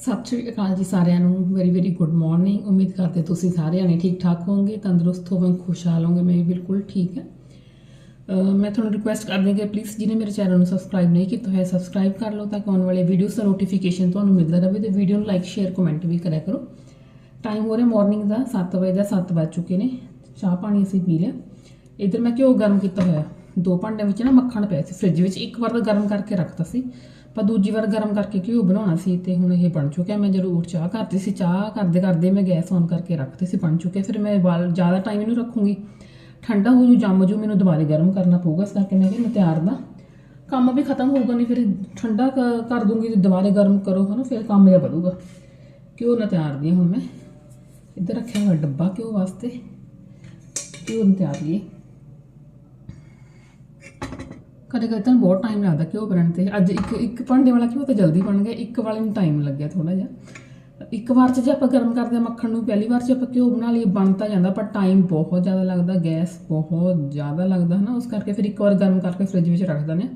ਸਤਿ ਸ਼੍ਰੀ ਅਕਾਲ ਜੀ ਸਾਰਿਆਂ ਨੂੰ। ਵੈਰੀ ਵੈਰੀ ਗੁੱਡ ਮਾਰਨਿੰਗ ਉਮੀਦ ਕਰਦੇ ਤੁਸੀਂ ਸਾਰਿਆਂ ਨੇ ਠੀਕ ਠਾਕ ਹੋਵੋਗੇ, ਤੰਦਰੁਸਤ ਹੋਵੋਗੇ, ਖੁਸ਼ਹਾਲ ਹੋਵੋਗੇ। ਮੈਂ ਵੀ ਬਿਲਕੁਲ ਠੀਕ ਹਾਂ। ਮੈਂ ਤੁਹਾਨੂੰ ਰਿਕੁਐਸਟ ਕਰਦੀ ਕਿ ਪਲੀਜ਼ ਜਿਹਨੇ ਮੇਰੇ ਚੈਨਲ ਨੂੰ ਸਬਸਕ੍ਰਾਈਬ ਨਹੀਂ ਕੀਤਾ ਹੋਇਆ ਸਬਸਕ੍ਰਾਈਬ ਕਰ ਲਓ ਤਾਂ ਕਿ ਆਉਣ ਵਾਲੇ ਵੀਡੀਓਜ਼ ਦਾ ਨੋਟੀਫਿਕੇਸ਼ਨ ਤੁਹਾਨੂੰ ਮਿਲਦਾ ਰਹੇ ਤੇ ਵੀਡੀਓ ਨੂੰ ਲਾਈਕ ਸ਼ੇਅਰ ਕਮੈਂਟ ਵੀ ਕਰਿਆ ਕਰੋ। ਟਾਈਮ ਹੋ ਰਿਹਾ ਮਾਰਨਿੰਗ ਦਾ 7 ਵਜੇ ਦਾ 7 ਵੱਜ ਚੁੱਕੇ ਨੇ। ਚਾਹ ਪਾਣੀ ਅਸੀਂ ਪੀ ਲਿਆ। ਇਧਰ ਮੈਂ ਘਿਓ ਗਰਮ ਕੀਤਾ ਹੋਇਆ। ਦੋ ਭਾਂਡਿਆਂ ਵਿੱਚ ਨਾ ਮੱਖਣ ਪਿਆ ਸੀ। ਫ੍ਰਿਜ ਵਿੱਚ ਇੱਕ ਵਾਰ ਤਾਂ ਗਰਮ ਕਰਕੇ ਰੱਖਤਾ ਸੀ। ਪਰ ਦੂਜੀ ਵਾਰ ਗਰਮ ਕਰਕੇ ਘਿਓ ਬਣਾਉਣਾ ਸੀ ਤੇ ਹੁਣ ਇਹ ਬਣ ਚੁੱਕਿਆ। ਮੈਂ ਜ਼ਰੂਰ ਚਾਹ ਕਰਦੀ ਸੀ। ਚਾਹ ਕਰਦੇ ਕਰਦੇ ਮੈਂ ਗੈਸ ਔਨ ਕਰਕੇ ਰੱਖਤੀ ਸੀ, ਬਣ ਚੁੱਕਿਆ। ਫਿਰ ਮੈਂ ਵਾਲ ਜ਼ਿਆਦਾ ਟਾਈਮ ਇਹਨੂੰ ਰੱਖੂੰਗੀ। ਠੰਡਾ ਹੋ ਜੂ, ਜੰਮ ਜੂ, ਮੈਨੂੰ ਦੁਬਾਰੇ ਗਰਮ ਕਰਨਾ ਪਊਗਾ। ਇਸ ਕਰਕੇ ਮੈਂ ਕਿਹਾ ਮੈਂ ਤਿਆਰ ਦਾ ਕੰਮ ਵੀ ਖਤਮ ਹੋਊਗਾ ਨਹੀਂ ਫਿਰ ਠੰਡਾ ਕ- ਕਰ ਦੂੰਗੀ ਤੇ ਦੁਬਾਰੇ ਗਰਮ ਕਰੋ, ਹਨਾ, ਫਿਰ ਕੰਮ ਇਹ ਵਧੂਗਾ। ਘਿਓ ਨਾ ਤਿਆਰ ਦੀ ਹੁਣ ਮੈਂ। ਇੱਧਰ ਰੱਖਿਆ ਹੋਇਆ ਡੱਬਾ ਘਿਓ ਵਾਸਤੇ। ਘਿਓ ਨੂੰ ਤਿਆਰ ਲਈਏ ਕਦੇ ਕਦੇ ਤਾਂ ਬਹੁਤ ਟਾਈਮ ਲੱਗਦਾ ਘਿਓ ਬਣਨ ਤੇ। ਅੱਜ ਇੱਕ ਇੱਕ ਭਾਂਡੇ ਵਾਲਾ ਘਿਓ ਤਾਂ ਜਲਦੀ ਬਣ ਗਿਆ। ਇੱਕ ਵਾਲੇ ਨੂੰ ਟਾਈਮ ਲੱਗਿਆ ਥੋੜਾ ਜਿਹਾ। ਇੱਕ ਵਾਰ ਚ ਜੇ ਆਪਾਂ ਗਰਮ ਕਰਦੇ ਹਾਂ ਮੱਖਣ ਨੂੰ, ਪਹਿਲੀ ਵਾਰ ਚ ਆਪਾਂ ਘਿਓ ਬਣਾ ਲਈਏ, ਬਣ ਤਾਂ ਜਾਂਦਾ ਪਰ ਟਾਈਮ ਬਹੁਤ ਜ਼ਿਆਦਾ ਲੱਗਦਾ ਗੈਸ ਬਹੁਤ ਜ਼ਿਆਦਾ ਲੱਗਦਾ ਹੈ ਨਾ ਉਸ ਕਰਕੇ ਫਿਰ ਇੱਕ ਵਾਰ ਗਰਮ ਕਰਕੇ ਫ੍ਰਿਜ ਵਿੱਚ ਰੱਖ ਦਿੰਦੇ ਹਾਂ।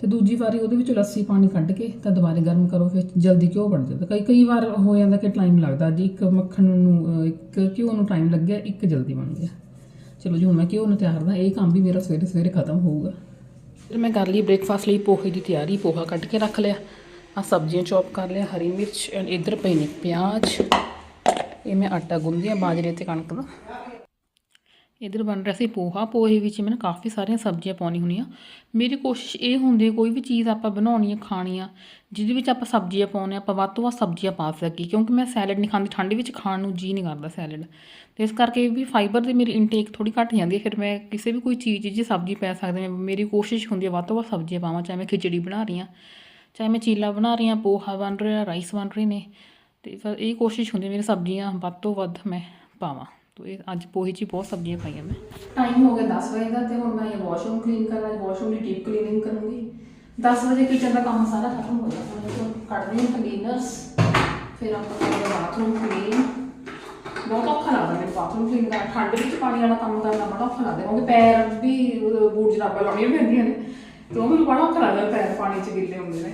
ਤੇ ਦੂਜੀ ਵਾਰੀ ਉਹਦੇ ਵਿੱਚੋਂ ਲੱਸੀ ਪਾਣੀ ਕੱਢ ਕੇ ਤਾਂ ਦੁਬਾਰੇ ਗਰਮ ਕਰੋ, ਫਿਰ ਜਲਦੀ ਘਿਓ ਬਣ ਜਾਂਦਾ। ਕਈ ਕਈ ਵਾਰ ਹੋ ਜਾਂਦਾ ਕਿ ਟਾਈਮ ਲੱਗਦਾ। ਜੀ ਇੱਕ ਮੱਖਣ ਨੂੰ, ਇੱਕ ਘਿਓ ਨੂੰ ਟਾਈਮ ਲੱਗਿਆ, ਇੱਕ ਜਲਦੀ ਬਣ ਗਿਆ। ਚਲੋ ਜੀ, ਹੁਣ ਮੈਂ ਘਿਓ ਨੂੰ ਤਿਆਰ ਦਾ। ਇਹ ਕੰਮ ਵੀ ਮੇਰਾ ਸਵੇਰੇ ਸਵੇਰੇ ਖਤਮ ਹੋਊਗਾ। ਫਿਰ ਮੈਂ ਕਰ ਲਈ ਬ੍ਰੇਕਫਾਸਟ ਲਈ ਪੋਹੇ ਦੀ ਤਿਆਰੀ, ਪੋਹਾ ਕੱਢ ਕੇ ਰੱਖ ਲਿਆ। ਆ ਸਬਜ਼ੀਆਂ ਚੌਪ ਕਰ ਲਿਆ, ਹਰੀ ਮਿਰਚ ਐਂਡ ਇੱਧਰ ਪਏ ਨੇ ਪਿਆਜ਼। ਇਹ ਮੈਂ ਆਟਾ ਗੁੰਨਦੀ ਆ ਬਾਜਰੇ ਤੇ ਕਣਕ ਦਾ। ਇਧਰ ਬਣ ਰਿਹਾ ਸੀ ਪੋਹਾ। ਪੋਹੇ ਵਿੱਚ ਮੈਂ ਨਾ ਕਾਫੀ ਸਾਰੀਆਂ ਸਬਜ਼ੀਆਂ ਪਾਉਣੀ ਹੁੰਦੀਆਂ। ਮੇਰੀ ਕੋਸ਼ਿਸ਼ ਇਹ ਹੁੰਦੀ ਹੈ, ਕੋਈ ਵੀ ਚੀਜ਼ ਆਪਾਂ ਬਣਾਉਣੀ ਹੈ, ਖਾਣੀ ਆ, ਜਿਹਦੇ ਵਿੱਚ ਆਪਾਂ ਸਬਜ਼ੀਆਂ ਪਾਉਣੇ ਆਪਾਂ ਵੱਧ ਤੋਂ ਵੱਧ ਸਬਜ਼ੀਆਂ ਪਾ ਸਕੀਏ। ਕਿਉਂਕਿ ਮੈਂ ਸੈਲਡ ਨਹੀਂ ਖਾਂਦੀ, ਠੰਡ ਵਿੱਚ ਖਾਣ ਨੂੰ ਜੀ ਨਹੀਂ ਕਰਦਾ ਸੈਲਡ। ਤੇ ਇਸ ਕਰਕੇ ਵੀ ਫਾਈਬਰ ਦੀ ਮੇਰੀ ਇਨਟੇਕ ਥੋੜੀ ਘੱਟ ਜਾਂਦੀ ਹੈ। ਫਿਰ ਮੈਂ ਕਿਸੇ ਵੀ ਕੋਈ ਚੀਜ਼ ਜੇ ਸਬਜ਼ੀ ਪੈ ਸਕਦੇ ਮੇਰੀ ਕੋਸ਼ਿਸ਼ ਹੁੰਦੀ ਹੈ ਵੱਧ ਤੋਂ ਵੱਧ ਸਬਜ਼ੀਆਂ ਪਾਵਾਂ। ਚਾਹੇ ਮੈਂ ਖਿਚੜੀ ਬਣਾ ਰਹੀ ਹਾਂ, ਚਾਹੇ ਮੈਂ ਚੀਲਾ ਬਣਾ ਰਹੀ ਹਾਂ, ਪੋਹਾ ਬਣ ਰਿਹਾ ਰਾਈਸ ਬਣ ਰਹੇ ਨੇ। ਤੇ ਫਿਰ ਇਹ ਕੋਸ਼ਿਸ਼ ਹੁੰਦੀ ਹੈ ਮੇਰੀ ਸਬਜ਼ੀਆਂ ਵੱਧ ਤੋਂ ਵੱਧ ਮੈਂ ਪਾਵਾਂ। ਤੋ ਇਹ ਅੱਜ ਪੋਹੇ 'ਚ ਹੀ ਬਹੁਤ ਸਬਜ਼ੀਆਂ ਪਾਈਆਂ ਮੈਂ। ਟਾਈਮ ਹੋ ਗਿਆ 10 ਵਜੇ ਦਾ ਤੇ ਹੁਣ ਮੈਂ ਇਹ ਵਾਸ਼ਰੂਮ ਕਲੀਨ ਕਰਨਾ ਵਾਸ਼ਰੂਮ ਦੀ ਡੀਪ ਕਲੀਨਿੰਗ ਕਰੂੰਗੀ। 10 ਵਜੇ ਕਿਚਨ ਦਾ ਕੰਮ ਸਾਰਾ ਖਤਮ ਹੋ ਜਾਣਾ ਹੁਣ ਇਹ ਕੱਢਦੇ ਹਾਂ ਕਲੀਨਰਸ ਫਿਰ ਆਪਾਂ ਕਰਾਂਗੇ ਬਾਥਰੂਮ ਕਲੀਨ ਬਹੁਤ ਔਖਾ ਲੱਗਦਾ ਮੈਨੂੰ ਬਾਥਰੂਮ ਕਲੀਨ ਕਰਨਾ ਠੰਡ ਵਿੱਚ ਪਾਣੀ ਵਾਲਾ ਕੰਮ ਕਰਨਾ ਬੜਾ ਔਖਾ ਲੱਗਦਾ ਕਿਉਂਕਿ ਪੈਰ ਵੀ ਅਹ, ਬੂਟ ਜਰਾਬਾਂ ਲਾਉਣੀਆਂ ਪੈਂਦੀਆਂ ਨੇ ਤੇ ਉਹ ਮੈਨੂੰ ਬੜਾ ਔਖਾ ਲੱਗਦਾ ਪੈਰ ਪਾਣੀ 'ਚ ਗਿੱਲੇ ਹੁੰਦੇ ਨੇ।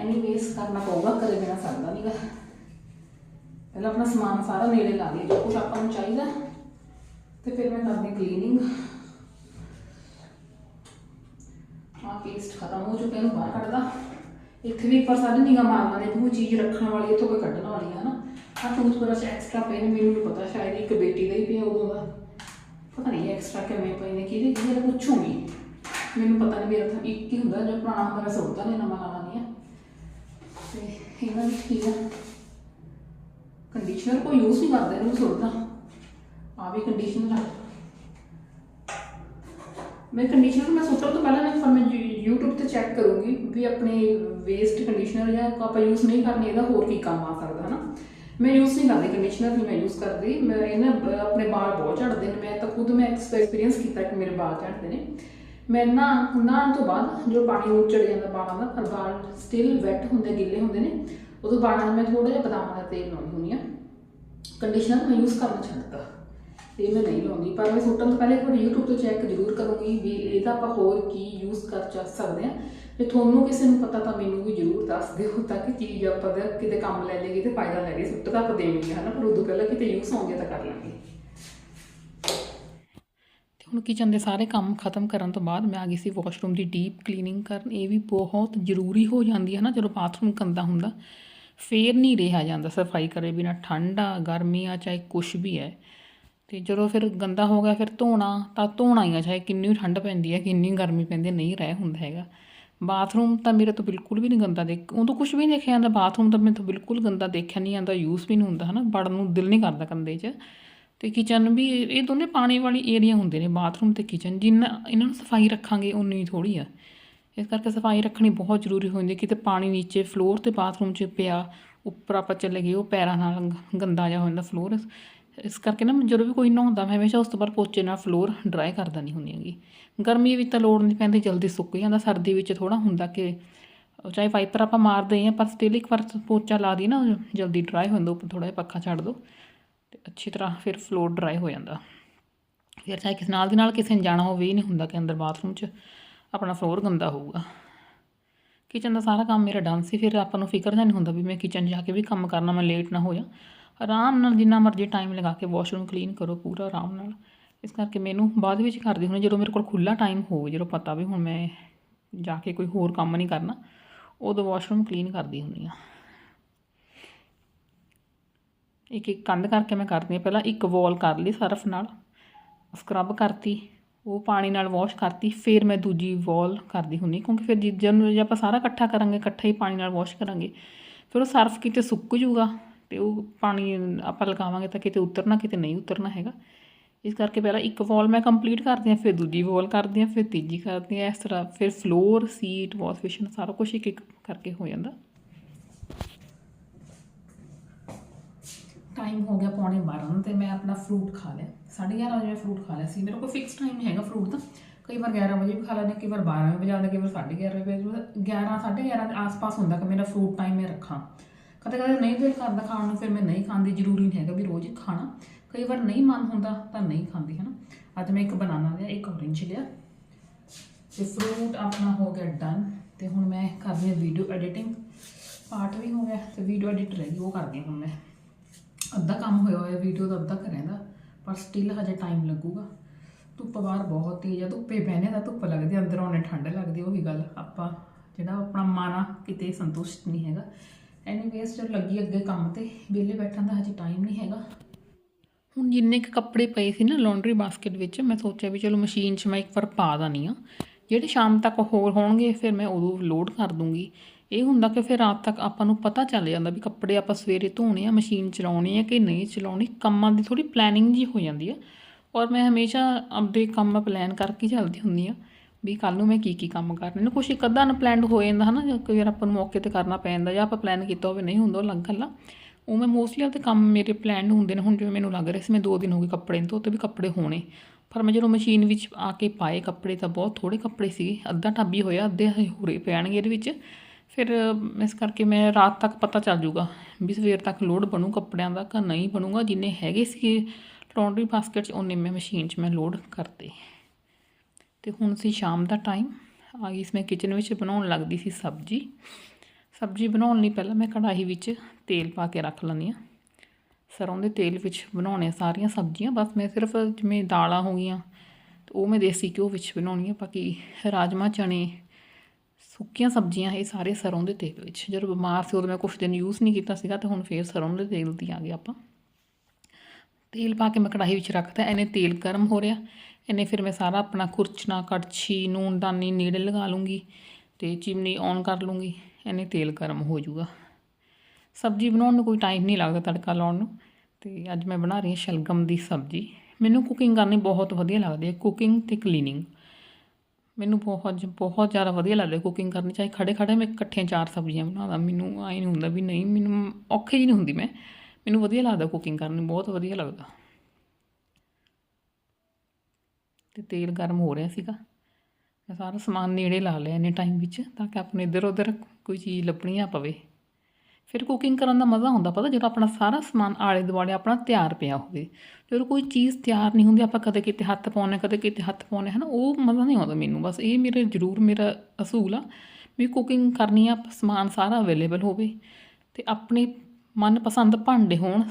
ਐਨੀਵੇਸ ਕਰਨਾ ਪਊਗਾ ਕਰੇ ਬਿਨਾ ਸਰਦਾ ਨਹੀਂਗਾ ਪਹਿਲਾਂ ਆਪਣਾ ਸਮਾਨ ਸਾਰਾ ਨੇੜੇ ਲਾ ਦਈਏ ਜੋ ਕੁਝ ਆਪਾਂ ਨੂੰ ਚਾਹੀਦਾ ਤੇ ਫਿਰ ਮੈਂ ਕਰਦੀ ਕਲੀਨਿੰਗ ਆ ਪੇਸਟ ਖਤਮ ਹੋ ਚੁੱਕਿਆ, ਇਹਨੂੰ ਬਾਹਰ ਕੱਢਦਾ। ਇੱਥੇ ਵੀ ਇੱਕ ਵਾਰ ਸਾਰੇ ਨਿਗਾ ਮਾਰਨਾ ਨੇ ਕੋਈ ਚੀਜ਼ ਰੱਖਣ ਵਾਲੀ, ਇੱਥੋਂ ਕੋਈ ਕੱਢਣ ਵਾਲੀ ਹੈ ਨਾ। ਆ ਟੂਥ ਬਰਸ਼ ਐਕਸਟਰਾ ਪਏ ਨੇ, ਮੈਨੂੰ ਪਤਾ, ਸ਼ਾਇਦ ਇੱਕ ਬੇਟੀ ਦਾ ਹੀ ਪਿਆ ਉਦੋਂ ਦਾ ਪਤਾ ਨਹੀਂ ਐਕਸਟਰਾ ਕਿਵੇਂ ਪਏ ਨੇ, ਕਿਹਦੇ ਕਿਹਦੇ ਦਾ ਪੁੱਛੂਗੀ। ਮੈਨੂੰ ਪਤਾ ਨਹੀਂ ਮੇਰਾ ਤਾਂ ਇੱਕ ਹੀ ਹੁੰਦਾ, ਜੋ ਪੁਰਾਣਾ ਹੁੰਦਾ, ਮੈਂ ਸੁੱਟਦਾ ਨਹੀਂ ਨਵਾਂ ਲਾਣਾ ਨਹੀਂ ਹੈ ਤੇ ਇਹਨਾਂ ਵੀ ਠੀਕ ਹੈ ਕੰਡੀਸ਼ਨਰ ਕੋਈ ਯੂਜ਼ ਨਹੀਂ ਕਰਦਾ ਇਹਨੂੰ ਸੁੱਟਦਾ। ਆ ਵੀ ਕੰਡੀਸ਼ਨਰ ਆ। ਮੈਂ ਕੰਡੀਸ਼ਨਰ ਮੈਂ ਸੁੱਟਣ ਤੋਂ ਪਹਿਲਾਂ ਨਾ ਮੈਂ ਯੂ- YouTube ਤੇ ਚੈੱਕ ਕਰੂੰਗੀ ਵੀ ਆਪਣੇ ਵੇਸਟ ਕੰਡੀਸ਼ਨਰ ਜਾਂ ਆਪਾਂ ਯੂਜ਼ ਨਹੀਂ ਕਰਨੀ, ਇਹਦਾ ਹੋਰ ਕੀ ਕੰਮ ਆ ਸਕਦਾ, ਹਨਾ? ਮੈਂ ਯੂਜ਼ ਨਹੀਂ ਕਰਦੀ ਕੰਡੀਸ਼ਨਰ ਨਹੀਂ ਮੈਂ ਯੂਜ਼ ਕਰਦੀ। ਮੈਂ ਇਹਨਾਂ ਆਪਣੇ ਵਾਲ ਬਹੁਤ ਝੜਦੇ ਨੇ। ਮੈਂ ਤਾਂ ਖੁਦ ਮੈਂ ਐਕਸਪੀਰੀਅੰਸ ਕੀਤਾ ਕਿ ਮੇਰੇ ਵਾਲ ਝੜਦੇ ਨੇ। ਮੈਂ ਨਾ ਨਹਾਉਣ ਤੋਂ ਬਾਅਦ ਜੋ ਪਾਣੀ ਉੱਚੜ ਜਾਂਦਾ ਵਾਲਾਂ ਦਾ ਪਰ ਵਾਲ ਸਟਿਲ ਵੈਟ ਹੁੰਦੇ, ਗਿੱਲੇ ਹੁੰਦੇ ਨੇ। ਉਹ ਤੋਂ ਬਾਅਦ ਮੈਂ ਥੋੜਾ ਜਿਹਾ ਬਦਾਮਾਂ ਦਾ ਤੇਲ ਲਾਉਂਦੀ ਹੁੰਦੀ ਆ। ਕੰਡੀਸ਼ਨਰ ਮੈਂ ਯੂਜ਼ ਕਰਨਾ ਛੱਡਤਾ। ਤੇ ਮੈਂ ਨਹੀਂ ਲਾਉਂਦੀ, ਪਰ ਮੈਂ ਸੁੱਟਣ ਤੋਂ ਪਹਿਲੇ ਇੱਕ ਵਾਰ YouTube ਤੋਂ ਚੈੱਕ ਜ਼ਰੂਰ ਕਰੂੰਗੀ ਵੀ ਇਹਦਾ ਆਪਾਂ ਹੋਰ ਕੀ ਯੂਜ਼ ਕਰ ਚਾ ਸਕਦੇ ਆ। ਜੇ ਤੁਹਾਨੂੰ ਕਿਸੇ ਨੂੰ ਪਤਾ ਤਾਂ ਮੈਨੂੰ ਵੀ ਜ਼ਰੂਰ ਦੱਸ ਦਿਓ ਤਾਂ ਕਿ ਚੀਜ਼ ਆਪਾਂ ਦਾ ਕਿਤੇ ਕੰਮ ਲੈ ਲਈਏ ਤੇ ਫਾਇਦਾ ਲੈ ਲਈਏ, ਸੁੱਟ ਤਾਂ ਆਪਾਂ ਦੇਣਗੇ ਹੈ ਨਾ ਪਰ ਉਦੋਂ ਪਹਿਲਾਂ ਕਿਤੇ ਯੂਜ਼ ਹੋਣਗੇ ਤਾਂ ਕਰ ਲਾਂਗੇ। ਤੇ ਹੁਣ ਕਿਚਨ ਦੇ ਸਾਰੇ ਕੰਮ ਖਤਮ ਕਰਨ ਤੋਂ ਬਾਅਦ ਮੈਂ ਆ ਗਈ ਸੀ ਵਾਸ਼ਰੂਮ ਦੀ ਡੀਪ ਕਲੀਨਿੰਗ ਕਰਨ। ਇਹ ਵੀ ਬਹੁਤ ਜ਼ਰੂਰੀ ਹੋ ਜਾਂਦੀ ਹੈ ਨਾ ਜਦੋਂ ਬਾਥਰੂਮ ਗੰਦਾ ਹੁੰਦਾ। ਫੇਰ ਨਹੀਂ ਰਿਹਾ ਜਾਂਦਾ ਸਫ਼ਾਈ ਕਰੇ ਬਿਨਾ। ਠੰਡਾ ਗਰਮੀ ਆ, ਚਾਹੇ ਕੁਛ ਵੀ ਹੈ। ਤੇ ਜਦੋਂ ਫਿਰ ਗੰਦਾ ਹੋ ਗਿਆ, ਫਿਰ ਧੋਣਾ, ਤਾਂ ਧੋਣਾ ਹੀ ਆ, ਚਾਹੇ ਕਿੰਨੀ ਠੰਡ ਪੈਂਦੀ ਹੈ, ਕਿੰਨੀ ਗਰਮੀ ਪੈਂਦੀ ਹੈ, ਨਹੀਂ ਰਹਿ ਹੁੰਦਾ ਹੈਗਾ। ਬਾਥਰੂਮ ਤਾਂ ਮੇਰੇ ਤੋਂ ਬਿਲਕੁਲ ਵੀ ਨਹੀਂ ਗੰਦਾ ਦੇਖ ਉਹ ਤੋਂ ਕੁਝ ਵੀ ਨਹੀਂ ਦੇਖਿਆ ਜਾਂਦਾ, ਬਾਥਰੂਮ ਤਾਂ ਮੇਰੇ ਤੋਂ ਬਿਲਕੁਲ ਗੰਦਾ ਦੇਖਿਆ ਨਹੀਂ ਜਾਂਦਾ, ਯੂਜ਼ ਵੀ ਨਹੀਂ ਹੁੰਦਾ ਹਨਾ, ਵੜਨ ਨੂੰ ਦਿਲ ਨਹੀਂ ਕਰਦਾ ਕੰਦੇ 'ਚ। ਤੇ ਕਿਚਨ ਵੀ, ਇਹ ਦੋਨੇ ਪਾਣੀ ਵਾਲੀ ਏਰੀਆ ਹੁੰਦੇ ਨੇ, ਬਾਥਰੂਮ ਤੇ ਕਿਚਨ, ਜਿੰਨਾ ਇਹਨਾਂ ਨੂੰ ਸਫ਼ਾਈ ਰੱਖਾਂਗੇ, ਉਨੀ ਥੋੜੀ ਆ। ਇਸ ਕਰਕੇ ਸਫ਼ਾਈ ਰੱਖਣੀ ਬਹੁਤ ਜ਼ਰੂਰੀ ਹੋ ਜਾਂਦੀ ਕਿਤੇ ਪਾਣੀ ਨੀਚੇ ਫਲੋਰ ਤੇ ਬਾਥਰੂਮ 'ਚ ਪਿਆ, ਉੱਪਰ ਆਪਾਂ ਚਲੇ ਗਏ, ਉਹ ਪੈਰਾਂ ਨਾਲ ਗ- ਗੰਦਾ ਜਿਹਾ ਹੋ ਜਾਂਦਾ ਫਲੋਰ ਇਸ ਕਰਕੇ ਨਾ ਜਦੋਂ ਵੀ ਕੋਈ ਨਹਾਉਂਦਾ, ਮੈਂ ਹਮੇਸ਼ਾ ਉਸ ਤੋਂ ਬਾਅਦ ਪੋਚੇ ਨਾਲ ਫਲੋਰ ਡਰਾਈ ਕਰਦਾ ਨਹੀਂ ਹੁੰਦੀ ਹੈਗੀ। ਗਰਮੀ ਵਿੱਚ ਤਾਂ ਲੋੜ ਨਹੀਂ ਪੈਂਦੀ, ਜਲਦੀ ਸੁੱਕ ਜਾਂਦਾ, ਸਰਦੀ ਵਿੱਚ ਥੋੜਾ ਹੁੰਦਾ ਕਿ ਚਾਹੇ ਵਾਈਪਰ ਆਪਾਂ ਮਾਰਦੇ ਹਾਂ, ਪਰ ਸਟਿਲ ਇੱਕ ਵਾਰ ਪੋਚਾ ਲਾ ਦੀ ਨਾ, ਜਲਦੀ ਡਰਾਈ ਹੋ ਜਾਂਦਾ, ਉੱਪਰ ਥੋੜਾ ਜਿਹਾ ਪੱਖਾ ਛੱਡ ਦਿਓ ਤੇ ਅੱਛੀ ਤਰ੍ਹਾਂ ਫਿਰ ਫਲੋਰ ਡਰਾਈ ਹੋ ਜਾਂਦਾ। ਫਿਰ ਚਾਹੇ ਕਿਸੇ ਨਾਲ ਦੀ ਨਾਲ ਕਿਸੇ ਨੇ ਜਾਣਾ ਹੋਵੇ, ਇਹ ਨਹੀਂ ਹੁੰਦਾ ਕਿ ਅੰਦਰ ਬਾਥਰੂਮ 'ਚ। ਆਪਣਾ ਫਲੋਰ ਗੰਦਾ ਹੋਊਗਾ। ਕਿਚਨ ਦਾ ਸਾਰਾ ਕੰਮ ਮੇਰਾ ਡਨ ਸੀ, ਫਿਰ ਆਪਾਂ ਨੂੰ ਫਿਕਰ ਜਾਂ ਨਹੀਂ ਹੁੰਦਾ ਵੀ ਮੈਂ ਕਿਚਨ ਜਾ ਕੇ ਵੀ ਕੰਮ ਕਰਨਾ, ਮੈਂ ਲੇਟ ਨਾ ਹੋ ਜਾ। ਆਰਾਮ ਨਾਲ ਜਿੰਨਾ ਮਰਜ਼ੀ ਟਾਈਮ ਲਗਾ ਕੇ ਵਾਸ਼ਰੂਮ ਕਲੀਨ ਕਰੋ ਪੂਰਾ ਆਰਾਮ ਨਾਲ। ਇਸ ਕਰਕੇ ਮੈਨੂੰ ਬਾਅਦ ਵਿੱਚ ਕਰਦੀ ਹੁੰਦੀ ਜਦੋਂ ਮੇਰੇ ਕੋਲ ਖੁੱਲਾ ਟਾਈਮ ਹੋਵੇ, ਜਦੋਂ ਪਤਾ ਵੀ ਹੁਣ ਮੈਂ ਜਾ ਕੇ ਕੋਈ ਹੋਰ ਕੰਮ ਨਹੀਂ ਕਰਨਾ, ਉਦੋਂ ਵਾਸ਼ਰੂਮ ਕਲੀਨ ਕਰਦੀ ਹੁੰਦੀ ਆ ਇੱਕ ਇੱਕ ਕੰਧ ਕਰਕੇ ਮੈਂ ਕਰਦੀ ਹਾਂ। ਪਹਿਲਾਂ ਇੱਕ ਵਾਲ ਕਰ ਲਈ ਸਰਫ ਨਾਲ ਸਕਰਬ ਕਰਤੀ। ਉਹ ਪਾਣੀ ਨਾਲ ਵਾਸ਼ ਕਰਤੀ, ਫਿਰ ਮੈਂ ਦੂਜੀ ਵਾਲ ਕਰਦੀ ਹੁੰਦੀ ਕਿਉਂਕਿ ਫਿਰ ਜਿ- ਜਦੋਂ ਜੇ ਆਪਾਂ ਸਾਰਾ ਇਕੱਠਾ ਕਰਾਂਗੇ, ਇਕੱਠਾ ਹੀ ਪਾਣੀ ਨਾਲ ਵਾਸ਼ ਕਰਾਂਗੇ, ਫਿਰ ਉਹ ਸਰਫ ਕਿਤੇ ਸੁੱਕ ਜੂਗਾ ਤੇ ਉਹ ਪਾਣੀ ਆਪਾਂ ਲਗਾਵਾਂਗੇ ਤਾਂ ਕਿਤੇ ਉਤਰਨਾ, ਕਿਤੇ ਨਹੀਂ ਉਤਰਨਾ ਹੈਗਾ। ਇਸ ਕਰਕੇ ਪਹਿਲਾਂ ਇੱਕ ਵਾਲ ਮੈਂ ਕੰਪਲੀਟ ਕਰਦੀ ਹਾਂ, ਫਿਰ ਦੂਜੀ ਵਾਲ ਕਰਦੀ ਹਾਂ, ਫਿਰ ਤੀਜੀ ਕਰਦੀ ਹਾਂ, ਇਸ ਤਰ੍ਹਾਂ ਫਿਰ ਫਲੋਰ ਸੀਟ ਵਾਸ਼ ਬੇਸਿਨ ਸਾਰਾ ਕੁਝ ਇੱਕ ਇੱਕ ਕਰਕੇ ਹੋ ਜਾਂਦਾ। ਟਾਈਮ ਹੋ ਗਿਆ ਪੌਣੇ 12 ਤੇ ਮੈਂ ਆਪਣਾ ਫਰੂਟ ਖਾ ਲਿਆ। 11:30 ਵਜੇ ਮੈਂ ਫਰੂਟ ਖਾ ਲਿਆ ਸੀ। ਮੇਰੇ ਕੋਲ ਫਿਕਸ ਟਾਈਮ ਨਹੀਂ ਹੈਗਾ ਫਰੂਟ ਦਾ ਕਈ ਵਾਰ 11 ਵਜੇ ਵੀ ਖਾ ਲੈਂਦੇ, ਕਈ ਵਾਰ 12 ਵਜੇ ਜਾਂਦੇ, ਕਈ ਵਾਰ 11:30 ਵਜੇ 11 11:30 ਦੇ ਆਸ-ਪਾਸ ਹੁੰਦਾ ਕਿ ਮੇਰਾ ਫਰੂਟ ਟਾਈਮ ਮੈਂ ਰੱਖਾਂ। ਕਦੇ ਕਦੇ ਨਹੀਂ ਦਿਲ ਕਰਦਾ ਖਾਣ ਨੂੰ, ਫਿਰ ਮੈਂ ਨਹੀਂ ਖਾਂਦੀ, ਜ਼ਰੂਰੀ ਨਹੀਂ ਹੈਗਾ ਵੀ ਰੋਜ਼ ਹੀ ਖਾਣਾ। ਕਈ ਵਾਰ ਨਹੀਂ ਮਨ ਹੁੰਦਾ ਤਾਂ ਨਹੀਂ ਖਾਂਦੀ ਹੈ ਨਾ ਅੱਜ ਮੈਂ ਇੱਕ ਬਨਾਨਾ ਲਿਆ, ਇੱਕ ਔਰੇਂਜ ਲਿਆ। ਤੇ ਫਰੂਟ ਆਪਣਾ ਹੋ ਗਿਆ ਡਨ ਤੇ ਹੁਣ ਮੈਂ ਕਰਦੀ ਹਾਂ ਵੀਡੀਓ ਐਡੀਟਿੰਗ ਪਾਰਟ ਵੀ ਹੋ ਗਿਆ ਤੇ ਵੀਡੀਓ ਐਡਿਟ ਰਹਿ ਗਈ, ਉਹ ਕਰਦੀ ਹਾਂ ਹੁਣ ਮੈਂ। ਅੱਧਾ ਕੰਮ ਹੋਇਆ ਹੋਇਆ ਵੀਡੀਓ ਦਾ ਅੱਧਾ ਕਰਿਆ ਦਾ ਪਰ ਸਟਿਲ ਹਜੇ ਟਾਈਮ ਲੱਗੂਗਾ। ਧੁੱਪ ਬਾਹਰ ਬਹੁਤ ਤੇਜ਼ ਆ ਧੁੱਪੇ ਬਹਿਨੇ ਦਾ ਧੁੱਪ ਲੱਗਦੀ ਆ, ਅੰਦਰੋਂ ਨੇ ਠੰਡ ਲੱਗਦੀ ਉਹੀ ਗੱਲ। ਆਪਾਂ ਜਿਹੜਾ ਆਪਣਾ ਮਨ ਆ ਕਿਤੇ ਸੰਤੁਸ਼ਟ ਨਹੀਂ ਹੈਗਾ। ਐਨੀਵੇਸ ਚਲ ਲੱਗੀ ਅੱਗੇ ਕੰਮ ਤੇ ਵਿਹਲੇ ਬੈਠਣ ਦਾ ਹਜੇ ਟਾਈਮ ਨਹੀਂ ਹੈਗਾ। ਹੁਣ ਜਿੰਨੇ ਕੁ ਕੱਪੜੇ ਪਏ ਸੀ ਨਾ ਲਾਂਡਰੀ ਬਾਸਕਟ ਵਿੱਚ ਮੈਂ ਸੋਚਿਆ ਵੀ ਚਲੋ ਮਸ਼ੀਨ 'ਚ ਮੈਂ ਇੱਕ ਵਾਰ ਪਾ ਦਾਨੀ ਆ ਜਿਹੜੇ ਸ਼ਾਮ ਤੱਕ ਹੋਰ ਹੋਣਗੇ ਫਿਰ ਮੈਂ ਉਦੋਂ ਲੋਡ ਕਰ ਦੂੰਗੀ। ਇਹ ਹੁੰਦਾ ਕਿ ਫਿਰ ਰਾਤ ਤੱਕ ਆਪਾਂ ਨੂੰ ਪਤਾ ਚੱਲ ਜਾਂਦਾ ਵੀ ਕੱਪੜੇ ਆਪਾਂ ਸਵੇਰੇ ਧੋਣੇ ਆ, ਮਸ਼ੀਨ ਚਲਾਉਣੀ ਆ ਕਿ ਨਹੀਂ ਚਲਾਉਣੀ, ਕੰਮਾਂ ਦੀ ਥੋੜੀ ਪਲੈਨਿੰਗ ਜੀ ਹੋ ਜਾਂਦੀ ਆ। ਔਰ ਮੈਂ ਹਮੇਸ਼ਾ ਆਪਦੇ ਕੰਮ ਪਲਾਨ ਕਰਕੇ ਚੱਲਦੀ ਹੁੰਦੀ ਆ ਵੀ ਕੱਲ ਨੂੰ ਮੈਂ ਕੀ ਕੀ ਕੰਮ ਕਰਨੇ ਨੇ। ਕੁਛ ਇੱਕ ਅੱਧਾ ਅਨਪਲੈਨਡ ਹੋ ਜਾਂਦਾ ਹਨਾ, ਜਾਂ ਕਈ ਵਾਰ ਆਪਾਂ ਨੂੰ ਮੌਕੇ ਤੇ ਕਰਨਾ ਪੈ ਜਾਂਦਾ ਜਾਂ ਆਪਾਂ ਪਲਾਨ ਕੀਤਾ ਹੋਵੇ, ਨਹੀਂ ਹੁੰਦਾ ਉਹ ਅਲੱਗ ਗੱਲ ਆ। ਉਹ ਮੈਂ ਮੋਸਟਲੀ ਆਪਦੇ ਕੰਮ ਮੇਰੇ ਪਲਾਨਡ ਹੁੰਦੇ ਨੇ, ਹੁਣ ਜਿਵੇਂ ਮੈਨੂੰ ਲੱਗ ਰਿਹਾ ਸੀ ਮੈਂ ਦੋ ਦਿਨ ਹੋ ਗਏ ਕੱਪੜੇ ਨਹੀਂ ਧੋਤੇ ਵੀ ਕੱਪੜੇ ਹੋਣੇ। ਪਰ ਮੈਂ ਜਦੋਂ ਮਸ਼ੀਨ ਵਿੱਚ ਆ ਕੇ ਪਾਏ ਕੱਪੜੇ ਤਾਂ ਬਹੁਤ ਥੋੜੇ ਕੱਪੜੇ ਸੀਗੇ, ਅੱਧਾ ਟੱਬੀ ਹੋਇਆ, ਅੱਧੇ ਹਜੇ ਹੋਰੇ ਪੈਣਗੇ ਇਹਦੇ ਵਿੱਚ। ਫਿਰ ਇਸ ਕਰਕੇ ਮੈਂ ਰਾਤ ਤੱਕ ਪਤਾ ਚੱਲ ਜੂਗਾ ਵੀ ਸਵੇਰ ਤੱਕ ਲੋਡ ਬਣੂ ਕੱਪੜਿਆਂ ਦਾ ਕਿ ਨਹੀਂ ਬਣੂਗਾ, ਜਿੰਨੇ ਹੈਗੇ ਸੀ ਲੌਂਡਰੀ ਬਾਸਕਟ 'ਚ ਉਹਨੇ ਮੈਂ ਮਸ਼ੀਨ 'ਚ ਮੈਂ ਲੋਡ ਕਰਤੇ। ਤੇ ਹੁਣ ਸੀ ਸ਼ਾਮ ਦਾ ਟਾਈਮ ਆ ਗਈ ਸੀ ਮੈਂ ਕਿਚਨ ਵਿੱਚ ਬਣਾਉਣ ਲੱਗਦੀ ਸੀ ਸਬਜ਼ੀ। ਸਬਜ਼ੀ ਬਣਾਉਣ ਲਈ ਪਹਿਲਾਂ ਮੈਂ ਕੜਾਹੀ ਵਿੱਚ ਤੇਲ ਪਾ ਕੇ ਰੱਖ ਲੈਂਦੀ ਹਾਂ। ਸਰੋਂ ਦੇ ਤੇਲ ਵਿੱਚ ਬਣਾਉਣੇ ਸਾਰੀਆਂ ਸਬਜ਼ੀਆਂ, ਬਸ ਮੈਂ ਸਿਰਫ ਜਿਵੇਂ ਦਾਲਾਂ ਹੋ ਗਈਆਂ ਉਹ ਮੈਂ ਦੇਸੀ ਘਿਓ ਵਿੱਚ ਬਣਾਉਣੀ ਆ, ਬਾਕੀ ਰਾਜਮਾ ਚਣੇ ਸੁੱਕੀਆਂ ਸਬਜ਼ੀਆਂ ਇਹ ਸਾਰੇ ਸਰੋਂ ਦੇ ਤੇਲ ਵਿੱਚ। ਜਦੋਂ ਬਿਮਾਰ ਸੀ ਉਦੋਂ ਮੈਂ ਕੁਝ ਦਿਨ ਯੂਜ਼ ਨਹੀਂ ਕੀਤਾ ਸੀਗਾ ਤੇ ਹੁਣ ਫੇਰ ਸਰੋਂ ਦੇ ਤੇਲ ਦੀ ਆ ਗਏ ਆਪਾਂ। ਤੇਲ ਪਾ ਕੇ ਮੈਂ ਕੜਾਹੀ ਵਿੱਚ ਰੱਖਤਾ, ਇਹਨੇ ਤੇਲ ਗਰਮ ਹੋ ਰਿਹਾ। ਇਹਨੇ ਫਿਰ ਮੈਂ ਸਾਰਾ ਆਪਣਾ ਖੁਰਚਣਾ, ਕੜਛੀ ਨੂਨਦਾਨੀ ਨੇੜੇ ਲਗਾ ਲੂੰਗੀ ਤੇ ਚਿਮਨੀ ਔਨ ਕਰ ਲੂੰਗੀ, ਇਹਨੇ ਤੇਲ ਗਰਮ ਹੋ ਜਾਊਗਾ। ਸਬਜ਼ੀ ਬਣਾਉਣ ਨੂੰ ਕੋਈ ਟਾਈਮ ਨਹੀਂ ਲੱਗਦਾ ਤੜਕਾ ਲਾਉਣ ਨੂੰ ਤੇ ਅੱਜ ਮੈਂ ਬਣਾ ਰਹੀ ਹਾਂ ਸ਼ਲਗਮ ਦੀ ਸਬਜ਼ੀ। ਮੈਨੂੰ ਕੁਕਿੰਗ ਕਰਨੀ ਬਹੁਤ ਵਧੀਆ ਲੱਗਦੀ ਹੈ ਕੁਕਿੰਗ ਤੇ ਕਲੀਨਿੰਗ ਮੈਨੂੰ ਬਹੁਤ ਬਹੁਤ ਜ਼ਿਆਦਾ ਵਧੀਆ ਲੱਗਦਾ ਕੁਕਿੰਗ ਕਰਨੀ, ਚਾਹੇ ਖੜੇ ਖੜੇ ਮੈਂ ਇਕੱਠੀਆਂ ਚਾਰ ਸਬਜ਼ੀਆਂ ਬਣਾਦਾ ਮੈਨੂੰ ਆਈ ਨਹੀਂ ਹੁੰਦਾ ਵੀ ਨਹੀਂ, ਮੈਨੂੰ ਔਖੇ ਜੀ ਨਹੀਂ ਹੁੰਦੀ ਮੈਂ। ਮੈਨੂੰ ਵਧੀਆ ਲੱਗਦਾ ਕੁਕਿੰਗ ਕਰਨੀ, ਬਹੁਤ ਵਧੀਆ ਲੱਗਦਾ। ਤੇ ਤੇਲ ਗਰਮ ਹੋ ਰਿਹਾ ਸੀਗਾ। ਮੈਂ ਸਾਰਾ ਸਮਾਨ ਨੇੜੇ ਲਾ ਲਿਆ ਇੰਨੇ ਟਾਈਮ ਵਿੱਚ, ਤਾਂ ਕਿ ਆਪਣੇ ਇੱਧਰ ਉੱਧਰ ਕੋਈ ਚੀਜ਼ ਲੱਭਣੀ ਆ ਪਵੇ। ਫਿਰ ਕੁਕਿੰਗ ਕਰਨ ਦਾ ਮਜ਼ਾ ਹੁੰਦਾ, ਪਤਾ ਜਦੋਂ ਆਪਣਾ ਸਾਰਾ ਸਮਾਨ ਆਲੇ ਦੁਆਲੇ ਆਪਣਾ ਤਿਆਰ ਪਿਆ ਹੋਵੇ, ਜਦੋਂ ਕੋਈ ਚੀਜ਼ ਤਿਆਰ ਨਹੀਂ ਹੁੰਦੀ, ਆਪਾਂ ਕਦੇ ਕਿਤੇ ਹੱਥ ਪਾਉਣੇ ਕਦੇ ਕਿਤੇ ਹੱਥ ਪਾਉਣੇ ਹਨਾ, ਉਹ ਮਜ਼ਾ ਨਹੀਂ ਆਉਂਦਾ ਮੈਨੂੰ, ਬਸ ਇਹ ਮੇਰੇ ਜ਼ਰੂਰ ਮੇਰਾ ਅਸੂਲ ਆ ਵੀ ਕੁਕਿੰਗ ਕਰਨੀ ਆ, ਸਮਾਨ ਸਾਰਾ ਅਵੇਲੇਬਲ ਹੋਵੇ ਤੇ ਆਪਣੇ ਮਨਪਸੰਦ ਭਾਂਡੇ ਹੋਣ,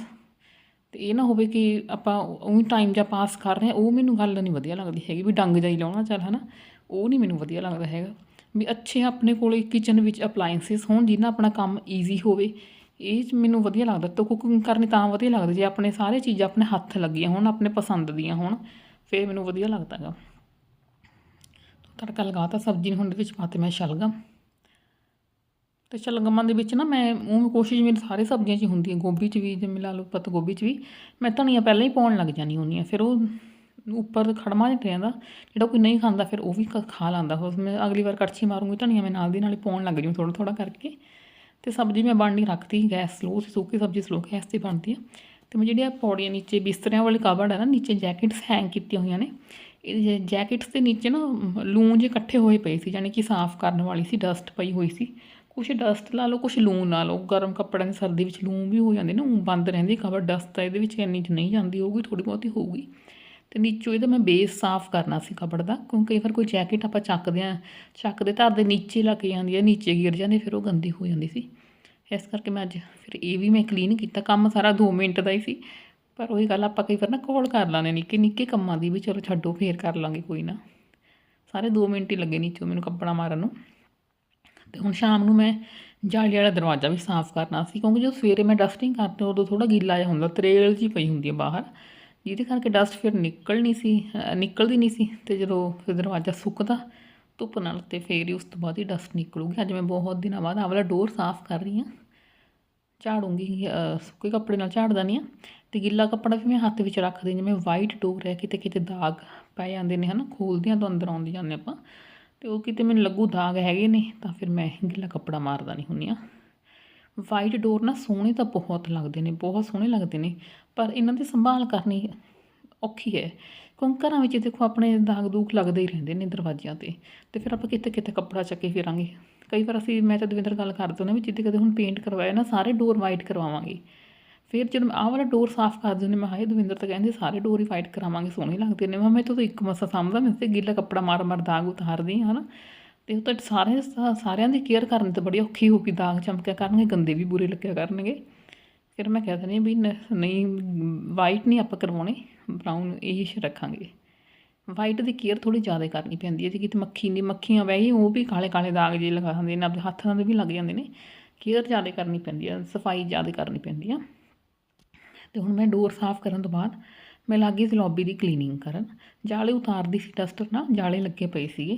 ਤੇ ਇਹ ਨਾ ਹੋਵੇ ਕਿ ਆਪਾਂ ਉਹੀ ਟਾਈਮ ਜਾਂ ਪਾਸ ਕਰ ਰਹੇ ਹਾਂ, ਉਹ ਮੈਨੂੰ ਗੱਲ ਨਹੀਂ ਵਧੀਆ ਲੱਗਦੀ ਹੈਗੀ ਵੀ ਡੰਗ ਜਾਈ ਲਾਉਣਾ ਚੱਲ, ਹਨਾ, ਉਹ ਨਹੀਂ ਮੈਨੂੰ ਵਧੀਆ ਲੱਗਦਾ ਹੈਗਾ। ਵੀ ਅੱਛੇ ਆਪਣੇ ਕੋਲੇ ਕਿਚਨ ਵਿੱਚ ਅਪਲਾਈਐਂਸਿਸ ਹੋਣ ਜਿਹਨਾਂ ਆਪਣਾ ਕੰਮ ਈਜ਼ੀ ਹੋਵੇ। ਇਹ ਮੈਨੂੰ ਵਧੀਆ ਲੱਗਦਾ, ਤਾਂ ਕੁਕਿੰਗ ਕਰਨੀ ਤਾਂ ਵਧੀਆ ਲੱਗਦੀ, ਜੇ ਆਪਣੇ ਸਾਰੇ ਚੀਜ਼ਾਂ ਆਪਣੇ ਹੱਥ ਲੱਗੀਆਂ ਹੋਣ, ਆਪਣੇ ਪਸੰਦ ਦੀਆਂ ਹੋਣ, ਫਿਰ ਮੈਨੂੰ ਵਧੀਆ ਲੱਗਦਾ ਗਾ ਤੜਕਾ ਲਗਾਤਾ ਸਬਜ਼ੀ ਨੂੰ ਹੁਣ ਇਹਦੇ ਵਿੱਚ ਪਾਤੇ ਮੈਂ ਸ਼ਲਗਮ ਤੇ ਸ਼ਲਗਮਾਂ ਦੇ ਵਿੱਚ ਨਾ ਮੈਂ ਉਹ ਕੋਸ਼ਿਸ਼ ਮੇਰੀ ਸਾਰੇ ਸਬਜ਼ੀਆਂ 'ਚ ਹੁੰਦੀ ਹੈ ਗੋਭੀ 'ਚ ਵੀ, ਜਿਵੇਂ ਲਾ ਲਓ ਪੱਤ ਗੋਭੀ 'ਚ ਵੀ, ਮੈਂ ਧਨੀਆ ਪਹਿਲਾਂ ਹੀ ਪਾਉਣ ਲੱਗ ਜਾਂਦੀ ਹੁੰਦੀ ਹਾਂ ਫਿਰ ਉਹ ਉੱਪਰ ਖੜਮਾ ਜਿਹਾ ਰਹਿੰਦਾ ਜਿਹੜਾ ਕੋਈ ਨਹੀਂ ਖਾਂਦਾ ਫਿਰ ਉਹ ਵੀ ਖ- ਖਾ ਲੈਂਦਾ। ਉਸ ਮੈਂ ਅਗਲੀ ਵਾਰ ਕੜਛੀ ਮਾਰੂੰਗੀ ਧਨੀਆ ਮੈਂ ਨਾਲ ਦੀ ਨਾਲ ਹੀ ਪਾਉਣ ਲੱਗ ਜੂ ਥੋੜ੍ਹਾ ਥੋੜ੍ਹਾ ਕਰਕੇ। ਤੇ ਸਬਜ਼ੀ ਮੈਂ ਬਣਨੀ ਰੱਖਤੀ ਗੈਸ ਸਲੋ ਸੀ ਸੁੱਕੀ ਸਬਜ਼ੀ ਸਲੋ, ਗੈਸ ਤੇ ਬਣਦੀ ਆ। ਤੇ ਮੈਂ ਜਿਹੜੀਆਂ ਪੌੜੀਆਂ ਨੀਚੇ ਬਿਸਤਰਿਆਂ ਵਾਲੀ ਕਬੜ ਹੈ ਨਾ, ਨੀਚੇ ਜੈਕਟਸ ਹੈਂਗ ਕੀਤੀਆਂ ਹੋਈਆਂ ਨੇ, ਇਹ ਜੈਕਟਸ ਦੇ ਨੀਚੇ ਨਾ ਲੂਣ ਜੇ ਇਕੱਠੇ ਹੋਏ ਪਏ ਸੀ ਯਾਨੀ ਕਿ ਸਾਫ਼ ਕਰਨ ਵਾਲੀ ਸੀ, ਡਸਟ ਪਈ ਹੋਈ ਸੀ। ਕੁਛ ਡਸਟ ਲਾ ਲਓ, ਕੁਛ ਲੂਣ ਲਾ ਲਓ, ਗਰਮ ਕੱਪੜਿਆਂ ਦੀ ਸਰਦੀ ਵਿੱਚ ਲੂਣ ਵੀ ਹੋ ਜਾਂਦੇ ਨਾ ਊਂ ਬੰਦ ਰਹਿੰਦੀ ਕਬਰ ਡਸਟ ਤਾਂ ਇਹਦੇ ਵਿੱਚ ਇੰਨੀ ਚ ਨਹੀਂ ਜਾਂਦੀ ਹੋਊਗੀ ਥੋੜ੍ਹੀ ਬਹੁਤੀ ਹੋਊਗੀ। ਤੇ ਨੀਚੋਂ ਇਹਦਾ ਮੈਂ ਬੇਸ ਸਾਫ਼ ਕਰਨਾ ਸੀ ਕਪੜ ਦਾ, ਕਿਉਂਕਿ ਕਈ ਵਾਰ ਕੋਈ ਜੈਕਟ ਆਪਾਂ ਚੱਕਦੇ ਆ ਚੱਕਦੇ ਧਰ ਦੇ ਨੀਚੇ ਲੱਗ ਜਾਂਦੀ ਹੈ, ਨੀਚੇ ਗਿਰ ਜਾਂਦੀ, ਫਿਰ ਉਹ ਗੰਦੀ ਹੋ ਜਾਂਦੀ ਸੀ। ਇਸ ਕਰਕੇ ਮੈਂ ਅੱਜ ਫਿਰ ਇਹ ਵੀ ਮੈਂ ਕਲੀਨ ਕੀਤਾ, ਕੰਮ ਸਾਰਾ 2 ਮਿੰਟ ਦਾ ਹੀ ਸੀ, ਪਰ ਉਹੀ ਗੱਲ ਆਪਾਂ ਕਈ ਵਾਰ ਨਾ ਕੋਲ ਕਰ ਲਾਂਦੇ ਨਿੱਕੇ ਨਿੱਕੇ ਕੰਮਾਂ ਦੀ ਵੀ ਚਲੋ ਛੱਡੋ, ਫੇਰ ਕਰ ਲਾਂਗੇ ਕੋਈ ਨਾ। ਸਾਰੇ 2 ਮਿੰਟ ਹੀ ਲੱਗੇ ਨੀਚੋਂ ਮੈਨੂੰ ਕੱਪੜਾ ਮਾਰਨ ਨੂੰ। ਤੇ ਹੁਣ ਸ਼ਾਮ ਨੂੰ ਮੈਂ ਜਾਲੀ ਵਾਲਾ ਦਰਵਾਜ਼ਾ ਵੀ ਸਾਫ਼ ਕਰਨਾ ਸੀ, ਕਿਉਂਕਿ ਜਦੋਂ ਸਵੇਰੇ ਮੈਂ ਡਸਟਿੰਗ ਕਰਦੀ ਉਦੋਂ ਥੋੜਾ ਗਿੱਲਾ ਜਿਹਾ ਹੁੰਦਾ, ਤਰੇਲ ਜੀ ਪਈ ਹੁੰਦੀ ਹੈ ਬਾਹਰ। ਜਿਹਦੇ ਕਰਕੇ ਡਸਟ ਫਿਰ ਨਿਕਲਣੀ ਸੀ ਨਿਕਲਦੀ ਨਹੀਂ ਸੀ ਤੇ ਜਦੋਂ ਫਿਰ ਦਰਵਾਜ਼ਾ ਸੁੱਕਦਾ, ਧੁੱਪ ਨਾਲ ਤੇ ਫੇਰ ਹੀ ਉਸ ਤੋਂ ਬਾਅਦ ਹੀ ਡਸਟ ਨਿਕਲੂਗੀ। ਅੱਜ ਮੈਂ ਬਹੁਤ ਦਿਨਾਂ ਬਾਅਦ ਆਹ ਡੋਰ ਸਾਫ਼ ਕਰ ਰਹੀ ਹਾਂ। ਝਾੜੂੰਗੀ ਸੁੱਕੇ ਕੱਪੜੇ ਨਾਲ ਝਾੜਦਾ ਨਹੀਂ ਆ ਤੇ ਗਿੱਲਾ ਕੱਪੜਾ ਵੀ ਮੈਂ ਹੱਥ ਵਿੱਚ ਰੱਖਦੀ ਜਿਵੇਂ ਵਾਈਟ ਡੋਰ ਹੈ ਕਿਤੇ ਕਿਤੇ ਦਾਗ ਪੈ ਜਾਂਦੇ ਨੇ ਹਨਾ, ਖੋਲਦਿਆਂ ਤੋਂ ਅੰਦਰ ਆਉਂਦੇ ਜਾਂਦੇ ਆਪਾਂ। ਤੇ ਉਹ ਕਿਤੇ ਮੈਨੂੰ ਲੱਗੂ ਦਾਗ ਹੈਗੇ ਨੇ, ਤਾਂ ਫਿਰ ਮੈਂ ਗਿੱਲਾ ਕੱਪੜਾ ਮਾਰਦਾ ਨਹੀਂ ਹੁੰਦੀ ਆ ਵਾਈਟ ਡੋਰ ਨਾ ਸੋਹਣੇ ਤਾਂ ਬਹੁਤ ਲੱਗਦੇ ਨੇ, ਬਹੁਤ ਸੋਹਣੇ ਲੱਗਦੇ ਨੇ, ਪਰ ਇਹਨਾਂ ਦੀ ਸੰਭਾਲ ਕਰਨੀ ਔਖੀ ਹੈ। ਕਿਉਂਕਿ ਘਰਾਂ ਵਿੱਚ ਦੇਖੋ ਆਪਣੇ ਦਾਗ ਦੂਖ ਲੱਗਦੇ ਹੀ ਰਹਿੰਦੇ ਨੇ ਦਰਵਾਜ਼ਿਆਂ ਤੇ ਤੇ ਫਿਰ ਆਪਾਂ ਕਿਤੇ ਕਿਤੇ ਕੱਪੜਾ ਚੱਕੇ ਫਿਰਾਂਗੇ। ਕਈ ਵਾਰ ਅਸੀਂ, ਮੈਂ ਤਾਂ ਦਵਿੰਦਰ ਗੱਲ ਕਰਦੇ ਹੁੰਦੇ ਵੀ ਜਿੱਦੇ ਕਦੇ ਹੁਣ ਪੇਂਟ ਕਰਵਾਇਆ ਨਾ, ਸਾਰੇ ਡੋਰ ਵਾਈਟ ਕਰਵਾਵਾਂਗੇ। ਫਿਰ ਜਦੋਂ ਆਹ ਵਾਲਾ ਡੋਰ ਸਾਫ਼ ਕਰ ਦਿੰਦੇ ਮੈਂ ਹਾਏ ਦਵਿੰਦਰ ਤਾਂ ਕਹਿੰਦੇ ਸਾਰੇ ਡੋਰ ਹੀ ਵਾਈਟ ਕਰਾਵਾਂਗੇ, ਸੋਹਣੇ ਲੱਗਦੇ ਨੇ। ਮੈਂ ਮੈਂ ਤਾਂ ਇੱਕ ਮਸਾ ਸਮਝਦਾ ਮੈਂ ਤੇ ਗਿੱਲਾ ਕੱਪੜਾ ਮਾਰ ਮਾਰ ਦਾਗ ਉਤਾਰਦੀ ਹਾਂ, ਹਨਾ। ਤੇ ਉਹ ਤਾਂ ਸਾਰੇ ਸਾਰਿਆਂ ਦੀ ਕੇਅਰ ਕਰਨ ਤਾਂ ਬੜੀ ਔਖੀ ਹੋਊਗੀ ਦਾਗ ਚਮਕਿਆ ਕਰਨਗੇ, ਗੰਦੇ ਵੀ ਬੁਰੇ ਲੱਗਿਆ ਕਰਨਗੇ। ਫਿਰ ਮੈਂ ਕਹਿ ਦਿੰਦੀ ਹਾਂ ਵੀ ਨ- ਨਹੀਂ ਵਾਈਟ ਨਹੀਂ ਆਪਾਂ ਕਰਵਾਉਣੇ ਬਰਾਊਨ ਇਹ ਰੱਖਾਂਗੇ। ਵਾਈਟ ਦੀ ਕੇਅਰ ਥੋੜੀ ਜ਼ਿਆਦਾ ਕਰਨੀ ਪੈਂਦੀ ਹੈ, ਜੇ ਕਿਤੇ ਮੱਖੀ ਨਹੀਂ, ਮੱਖੀਆਂ ਵੈਸੇ ਉਹ ਵੀ ਕਾਲੇ ਕਾਲੇ ਦਾਗ ਜੇ ਲਗਾ ਦਿੰਦੇ ਨੇ ਆਪਣੇ ਹੱਥਾਂ ਦੇ ਵੀ ਲੱਗ ਜਾਂਦੇ ਨੇ। ਕੇਅਰ ਜ਼ਿਆਦਾ ਕਰਨੀ ਪੈਂਦੀ ਹੈ, ਸਫ਼ਾਈ ਜ਼ਿਆਦਾ ਕਰਨੀ ਪੈਂਦੀ ਆ। ਤੇ ਹੁਣ ਮੈਂ ਡੋਰ ਸਾਫ਼ ਕਰਨ ਤੋਂ ਬਾਅਦ ਮੈਂ ਲੱਗ ਗਈ ਸੀ ਲੌਬੀ ਦੀ ਕਲੀਨਿੰਗ ਕਰਨ। ਜਾਲੇ ਉਤਾਰਦੀ ਸੀ ਡਸਟਰ ਨਾਲ, ਜਾਲੇ ਲੱਗੇ ਪਏ ਸੀਗੇ।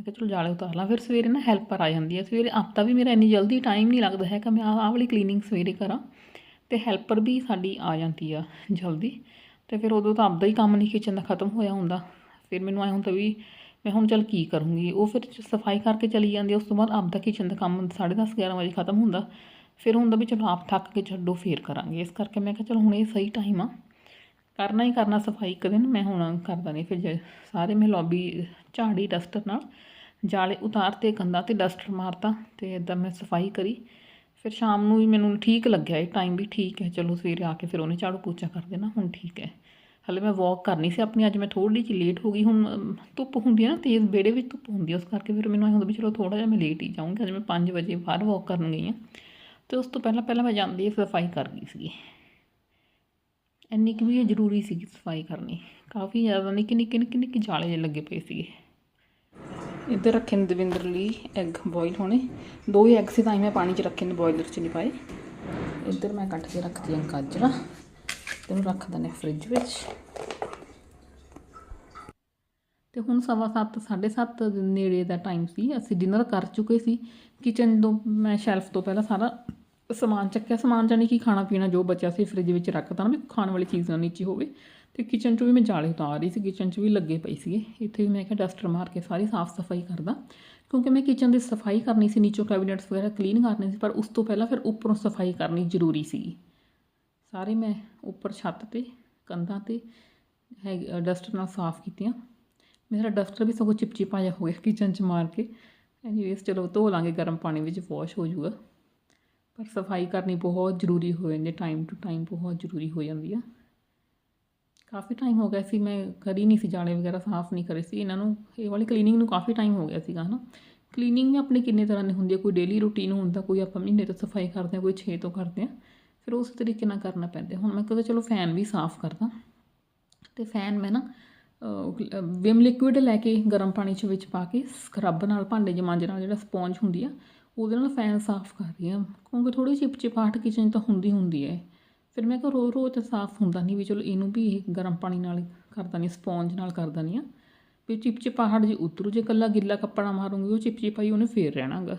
ਮੈਂ ਕਿਹਾ ਚਲੋ ਜਾਲੇ ਉਤਾਰ ਲਾਂ, ਫਿਰ ਸਵੇਰੇ ਨਾ ਹੈਲਪਰ ਆ ਜਾਂਦੀ ਹੈ। ਸਵੇਰੇ ਆਪਦਾ ਵੀ ਮੇਰਾ ਇੰਨੀ ਜਲਦੀ ਟਾਈਮ ਨਹੀਂ ਲੱਗਦਾ ਹੈ ਕਿ ਮੈਂ ਆਹ ਆਹ ਵਾਲੀ ਕਲੀਨਿੰਗ ਸਵੇਰੇ ਕਰਾਂ ਤੇ ਹੈਲਪਰ ਵੀ ਸਾਡੀ ਆ ਜਾਂਦੀ ਆ ਜਲਦੀ। ਤੇ ਫਿਰ ਉਦੋਂ ਤਾਂ ਆਪਦਾ ਹੀ ਕੰਮ ਨਹੀਂ ਕਿਚਨ ਦਾ ਖਤਮ ਹੋਇਆ ਹੁੰਦਾ। ਫਿਰ ਮੈਨੂੰ ਐ ਹੁੰਦਾ ਵੀ ਮੈਂ ਹੁਣ ਚੱਲ ਕੀ ਕਰੂੰਗੀ? ਉਹ ਫਿਰ ਸਫ਼ਾਈ ਕਰਕੇ ਚਲੀ ਜਾਂਦੀ ਉਸ ਤੋਂ ਬਾਅਦ ਆਪਦਾ ਕਿਚਨ ਦਾ ਕੰਮ 10:30 11 ਵਜੇ ਖਤਮ ਹੁੰਦਾ। ਫਿਰ ਹੁੰਦਾ ਵੀ ਚਲੋ ਆਪ ਥੱਕ ਕੇ ਛੱਡੋ, ਫੇਰ ਕਰਾਂਗੇ। ਇਸ ਕਰਕੇ ਮੈਂ ਕਿਹਾ ਚਲੋ ਹੁਣ ਇਹ ਸਹੀ ਟਾਈਮ ਆ। ਕਰਨਾ ਹੀ ਕਰਨਾ ਸਫ਼ਾਈ ਇੱਕ ਦਿਨ, ਮੈਂ ਹੁਣ ਕਰਦਾ ਨਹੀਂ ਫਿਰ ਜੇ ਸਾਰੇ ਮੈਂ ਲੌਬੀ ਝਾੜੀ ਡਸਟਰ ਨਾਲ ਜਾਲੇ ਉਤਾਰਤੇ ਕੰਧਾਂ ਤੇ ਡਸਟਰ ਮਾਰਤਾ ਤੇ ਇਦਾਂ ਮੈਂ ਸਫ਼ਾਈ ਕਰੀ। ਫਿਰ ਸ਼ਾਮ ਨੂੰ ਵੀ ਮੈਨੂੰ ਠੀਕ ਲੱਗਿਆ, ਇਹ ਟਾਈਮ ਵੀ ਠੀਕ ਹੈ। ਚਲੋ ਸਵੇਰੇ ਆ ਕੇ ਫਿਰ ਉਹਨੇ ਝਾੜੂ ਪੋਚਾ ਕਰ ਦੇਣਾ, ਹੁਣ ਠੀਕ ਹੈ। ਹਲੇ ਮੈਂ ਵਾਕ ਕਰਨੀ ਸੀ ਆਪਣੀ, ਅੱਜ ਮੈਂ ਥੋੜੀ ਜਿਹੀ ਲੇਟ ਹੋ ਗਈ। ਹੁਣ ਧੁੱਪ ਹੁੰਦੀ ਹੈ ਨਾ ਤੇਜ਼, ਵਿਹੜੇ ਵਿੱਚ ਧੁੱਪ ਹੁੰਦੀ ਹੈ, ਉਸ ਕਰਕੇ ਫਿਰ ਮੈਨੂੰ ਐਂ ਹੁੰਦਾ ਵੀ ਚਲੋ ਥੋੜਾ ਜਿਹਾ ਮੈਂ ਲੇਟ ਹੀ ਜਾਊਂਗੀ। ਅੱਜ ਮੈਂ 5 ਵਜੇ ਬਾਹਰ ਵਾਕ ਕਰਨ ਗਈ ਹਾਂ ਤੇ ਉਸ ਤੋਂ ਪਹਿਲਾਂ ਪਹਿਲਾਂ ਮੈਂ ਜਾਂਦੀ ਹਾਂ ਸਫ਼ਾਈ ਕਰ ਗਈ ਸੀਗੀ। ਇੰਨੀ ਕੁ ਵੀ ਜ਼ਰੂਰੀ ਸੀਗੀ ਸਫ਼ਾਈ ਕਰਨੀ। ਕਾਫੀ ਜ਼ਿਆਦਾ ਨਿੱਕੇ ਨਿੱਕੇ ਨਿੱਕੇ ਨਿੱਕੇ ਜਾਲੇ ਜਿਹੇ ਲੱਗੇ ਪਏ ਸੀਗੇ। ਇੱਧਰ ਰੱਖੇ ਨੇ ਦਵਿੰਦਰ ਲਈ ਐਗ ਬੋਇਲ ਹੋਣੇ। ਦੋ ਹੀ ਐਗ ਸੀ, ਤਾਂ ਹੀ ਮੈਂ ਪਾਣੀ 'ਚ ਰੱਖੇ ਨੇ ਬੋਇਲਰ 'ਚ ਨਹੀਂ ਪਾਏ। ਇੱਧਰ ਮੈਂ ਕੱਟ ਕੇ ਰੱਖਦੀ ਹਾਂ ਗਾਜਰਾਂ, ਤੇ ਉਹਨੂੰ ਰੱਖ ਦਿੰਦੇ ਫ੍ਰਿਜ ਵਿੱਚ। ਤੇ ਹੁਣ ਸਵਾ ਸੱਤ, ਸਾਢੇ ਸੱਤ ਦੇ ਨੇੜੇ ਦਾ ਟਾਈਮ ਸੀ। ਅਸੀਂ ਡਿਨਰ ਕਰ ਚੁੱਕੇ ਸੀ। ਕਿਚਨ ਤੋਂ ਮੈਂ ਸ਼ੈਲਫ ਤੋਂ ਪਹਿਲਾਂ ਸਾਰਾ ਸਮਾਨ ਚੱਕਿਆ, ਸਮਾਨ ਜਾਨੀ ਕਿ ਖਾਣਾ ਪੀਣਾ ਜੋ ਬਚਿਆ ਸੀ ਫ੍ਰਿਜ ਵਿੱਚ ਰੱਖਤਾ ਨਾ ਵੀ ਖਾਣ ਵਾਲੀ ਚੀਜ਼ ਚੀਜ਼ਾਂ ਨੀਚੇ ਹੋਵੇ। ਤੇ ਕਿਚਨ 'ਚ ਵੀ ਮੈਂ ਜਾਲੇ ਉਤਾਰ ਰਹੀ ਸੀ ਕਿਚਨ 'ਚ ਵੀ ਲੱਗੇ ਪਈ ਸੀਗੇ। ਇੱਥੇ ਵੀ ਮੈਂ ਕਿਹਾ ਡਸਟਰ ਮਾਰ ਕੇ ਸਾਰੀ ਸਾਫ਼ ਸਫ਼ਾਈ ਕਰਦਾ। ਕਿਉਂਕਿ ਮੈਂ ਕਿਚਨ ਦੀ ਸਫ਼ਾਈ ਕਰਨੀ ਸੀ, ਨੀਚੋਂ ਕੈਬਨਿਟਸ ਵਗੈਰਾ ਕਲੀਨ ਕਰਨੇ ਸੀ, ਪਰ ਉਸ ਤੋਂ ਪਹਿਲਾਂ ਫਿਰ ਉੱਪਰੋਂ ਸਫ਼ਾਈ ਕਰਨੀ ਜ਼ਰੂਰੀ ਸੀਗੀ ਸਾਰੇ ਮੈਂ ਉੱਪਰ ਛੱਤ ਤੇ, ਕੰਧਾਂ ਤੇ ਹੈ ਡਸਟਰ ਨਾਲ ਸਾਫ਼ ਕੀਤੀਆਂ। ਮੇਰਾ ਡਸਟਰ ਵੀ ਸਗੋਂ ਚਿਪਚਿਪਾ ਜਿਹਾ ਹੋ ਗਿਆ ਕਿਚਨ 'ਚ ਮਾਰ ਕੇ। ਐਨੀਵੇਸ ਚਲੋ ਧੋ ਲਾਂਗੇ, ਗਰਮ ਪਾਣੀ ਵਿੱਚ ਵਾਸ਼ ਹੋ ਜਾਊਗਾ। ਪਰ ਸਫ਼ਾਈ ਕਰਨੀ ਬਹੁਤ ਜ਼ਰੂਰੀ ਹੋ ਜਾਂਦੀ ਟਾਈਮ ਟੂ ਟਾਈਮ ਬਹੁਤ ਜ਼ਰੂਰੀ ਹੋ ਜਾਂਦੀ ਆ। ਕਾਫੀ ਟਾਈਮ ਹੋ ਗਿਆ ਸੀ, ਮੈਂ ਕਰੀ ਨਹੀਂ ਸੀ ਜਾਲੇ ਵਗੈਰਾ ਸਾਫ਼ ਨਹੀਂ ਕਰੇ ਸੀ। ਇਹਨਾਂ ਨੂੰ, ਇਹ ਵਾਲੀ ਕਲੀਨਿੰਗ ਨੂੰ ਕਾਫੀ ਟਾਈਮ ਹੋ ਗਿਆ ਸੀਗਾ, ਹਨਾ। ਕਲੀਨਿੰਗ ਵੀ ਆਪਣੀ ਕਿੰਨੇ ਤਰ੍ਹਾਂ ਦੀ ਹੁੰਦੀ ਹੈ ਕੋਈ ਡੇਲੀ ਰੂਟੀਨ ਹੁੰਦਾ ਕੋਈ ਆਪਾਂ ਮਹੀਨੇ ਤੋਂ ਸਫ਼ਾਈ ਕਰਦੇ ਹਾਂ, ਕੋਈ 6 ਤੋਂ ਕਰਦੇ ਹਾਂ। ਫਿਰ ਉਸ ਤਰੀਕੇ ਨਾਲ ਕਰਨਾ ਪੈਂਦਾ। ਹੁਣ ਮੈਂ ਕਹਿੰਦਾ ਚਲੋ ਫੈਨ ਵੀ ਸਾਫ਼ ਕਰਦਾ। ਤੇ ਫੈਨ ਮੈਂ ਨਾ ਵਿਮ ਲਿਕੁਇਡ ਲੈ ਕੇ ਗਰਮ ਪਾਣੀ ਚ ਵਿੱਚ ਪਾ ਕੇ ਸਕਰਬ ਨਾਲ, ਭਾਂਡੇ ਚ ਮਾਂਜਣ ਨਾਲ ਜਿਹੜਾ ਸਪੌਂਜ ਹੁੰਦੀ ਆ ਉਹਦੇ ਨਾਲ ਫੈਨ ਸਾਫ਼ ਕਰ ਰਹੀ ਹਾਂ ਕਿਉਂਕਿ ਥੋੜੀ ਚਿਪਚਿਪਾਹਟ ਕਿਚਨ 'ਚ ਤਾਂ ਹੁੰਦੀ ਹੁੰਦੀ ਹੈ ਫਿਰ ਮੈਂ ਕਿਹਾ ਰੋ ਰੋਜ਼ ਤਾਂ ਸਾਫ਼ ਹੁੰਦਾ ਨਹੀਂ ਵੀ ਚਲੋ ਇਹਨੂੰ ਵੀ ਇਹ ਗਰਮ ਪਾਣੀ ਨਾਲ ਹੀ ਕਰਦਾ ਨਹੀਂ ਸਪੌਂਜ ਨਾਲ ਕਰਦਾ ਨਹੀਂ ਆ। ਵੀ ਚਿਪਚਿਪਾਹਟ ਜੇ ਉਤਰੂ, ਜੇ ਕੱਲਾ ਗਿੱਲਾ ਕੱਪੜਾ ਮਾਰੂੰਗੀ, ਉਹ ਚਿਪਚਿਪਾਈ ਉਹਨੇ ਫੇਰ ਰਹਿਣਾਗਾ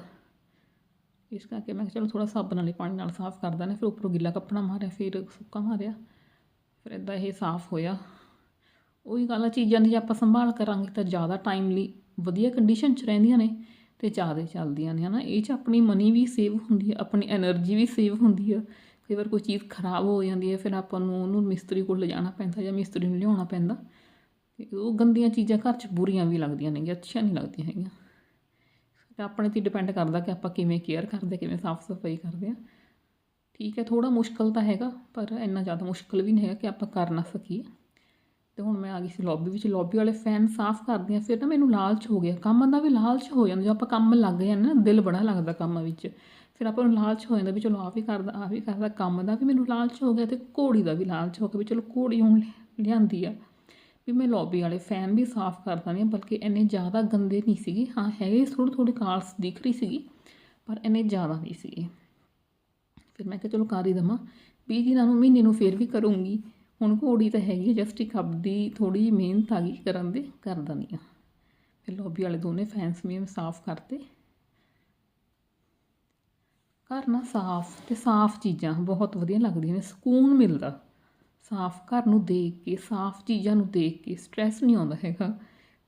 ਇਸ ਕਰਕੇ ਮੈਂ ਕਿਹਾ ਚਲੋ ਥੋੜਾ ਸਾਬਣ ਵਾਲੇ ਪਾਣੀ ਨਾਲ ਸਾਫ਼ ਕਰਦਾ ਨਾ, ਫਿਰ ਉੱਪਰੋਂ ਗਿੱਲਾ ਕੱਪੜਾ ਮਾਰਿਆ, ਫਿਰ ਸੁੱਕਾ ਮਾਰਿਆ, ਫਿਰ ਇਦਾਂ ਇਹ ਸਾਫ਼ ਹੋਇਆ। ਉਹੀ ਗੱਲ ਆ, ਚੀਜ਼ਾਂ ਦੀ ਜੇ ਆਪਾਂ ਸੰਭਾਲ ਕਰਾਂਗੇ ਤਾਂ ਜ਼ਿਆਦਾ ਟਾਈਮ ਲਈ ਵਧੀਆ ਕੰਡੀਸ਼ਨ 'ਚ ਰਹਿੰਦੀਆਂ ਨੇ। ਤੇ ਜ਼ਿਆਦਾ ਚੱਲਦੀਆਂ ਨੇ, ਹਨਾ? ਇਹ 'ਚ ਆਪਣੀ ਮਨੀ ਵੀ ਸੇਵ ਹੁੰਦੀ ਹੈ ਆਪਣੀ એનર્ਜੀ ਵੀ ਸੇਵ ਹੁੰਦੀ ਹੈ ਕਈ ਵਾਰ ਕੋਈ ਚੀਜ਼ ਖਰਾਬ ਹੋ ਜਾਂਦੀ ਹੈ ਫਿਰ ਆਪਾਂ ਨੂੰ ਉਹਨੂੰ ਮਿਸਤਰੀ ਕੋਲ ਲਿਜਾਣਾ ਪੈਂਦਾ ਜਾਂ ਮਿਸਤਰੀ ਨੂੰ ਲਿਆਉਣਾ ਪੈਂਦਾ। ਤੇ ਉਹ ਗੰਦੀਆਂ ਚੀਜ਼ਾਂ ਘਰ 'ਚ ਬੁਰੀਆਂ ਵੀ ਲੱਗਦੀਆਂ ਨੇਗੀਆਂ, ਅੱਛੀਆਂ ਨਹੀਂ ਲੱਗਦੀਆਂ ਹੈਗੀਆਂ। ਫਿਰ ਆਪਣੇ ਤੇ ਡਿਪੈਂਡ ਕਰਦਾ ਕਿ ਆਪਾਂ ਕਿਵੇਂ ਕੇਅਰ ਕਰਦੇ, ਕਿਵੇਂ ਸਾਫ਼ ਸਫ਼ਾਈ ਕਰਦੇ ਆ। ਠੀਕ ਹੈ ਥੋੜਾ ਮੁਸ਼ਕਲ ਤਾਂ ਹੈਗਾ, ਪਰ ਇੰਨਾ ਜ਼ਿਆਦਾ ਮੁਸ਼ਕਲ ਵੀ ਨਹੀਂ ਹੈਗਾ ਕਿ ਆਪਾਂ ਕਰ ਨਾ ਸਕੀਏ। ਤੇ ਹੁਣ ਮੈਂ ਆ ਗਈ ਸੀ ਲੌਬੀ ਵਿੱਚ ਲੌਬੀ ਵਾਲੇ ਫੈਨ ਸਾਫ਼ ਕਰਦੀ ਹਾਂ ਫਿਰ ਨਾ ਮੈਨੂੰ ਲਾਲਚ ਹੋ ਗਿਆ। ਕੰਮ ਦਾ ਵੀ ਲਾਲਚ ਹੋ ਜਾਂਦਾ, ਜਦੋਂ ਆਪਾਂ ਕੰਮ ਲੱਗ ਜਾਂਦੇ ਨਾ, ਦਿਲ ਬੜਾ ਲੱਗਦਾ ਕੰਮ ਵਿੱਚ। ਫਿਰ ਆਪਾਂ ਨੂੰ ਲਾਲਚ ਹੋ ਜਾਂਦਾ ਵੀ ਚਲੋ ਆ ਵੀ ਕਰਦਾ ਆ ਵੀ ਕਰਦਾ, ਕੰਮ ਦਾ ਵੀ ਮੈਨੂੰ ਲਾਲਚ ਹੋ ਗਿਆ ਤੇ ਘੋੜੀ ਦਾ ਵੀ ਲਾਲਚ ਹੋ ਗਿਆ ਵੀ ਚਲੋ ਘੋੜੀ ਹੁਣ ਲਿ- ਲਿਆਂਦੀ ਆ। ਵੀ ਮੈਂ ਲੌਬੀ ਵਾਲੇ ਫੈਨ ਵੀ ਸਾਫ਼ ਕਰਦਾ ਨਹੀਂ ਬਲਕਿ ਇੰਨੇ ਜ਼ਿਆਦਾ ਗੰਦੇ ਨਹੀਂ ਸੀਗੇ। ਹਾਂ, ਹੈਗੇ ਥੋੜ੍ਹੀ ਥੋੜ੍ਹੀ ਕਾਲਸ ਦਿਖ ਰਹੀ ਸੀਗੀ, ਪਰ ਇੰਨੇ ਜ਼ਿਆਦਾ ਨਹੀਂ ਸੀਗੇ। ਫਿਰ ਮੈਂ ਕਿਹਾ ਚਲੋ ਕਰ ਹੀ ਦੇਵਾਂ, ਵੀਹ ਦਿਨਾਂ ਨੂੰ, ਮਹੀਨੇ ਨੂੰ ਫਿਰ ਵੀ ਕਰੂੰਗੀ। ਹੁਣ ਘੋੜੀ ਤਾਂ ਹੈਗੀ ਜਸਟ ਇੱਕ ਆਪਦੀ ਥੋੜੀ ਮਿਹਨਤ ਆ ਗਈ ਕਰਨ ਦੇ, ਕਰ ਦਿੰਦੀ ਆ। ਫਿਰ ਲੋਬੀ ਵਾਲੇ ਦੋਨੇ ਫੈਨਸ ਵੀ ਸਾਫ਼ ਕਰਤੇ ਘਰ ਨਾ ਸਾਫ਼ ਤੇ ਸਾਫ਼ ਚੀਜ਼ਾਂ ਬਹੁਤ ਵਧੀਆ ਲੱਗਦੀਆਂ ਨੇ, ਸਕੂਨ ਮਿਲਦਾ। ਸਾਫ਼ ਘਰ ਨੂੰ ਦੇਖ ਕੇ, ਸਾਫ਼ ਚੀਜ਼ਾਂ ਨੂੰ ਦੇਖ ਕੇ ਸਟ੍ਰੈਸ ਨਹੀਂ ਆਉਂਦਾ ਹੈਗਾ।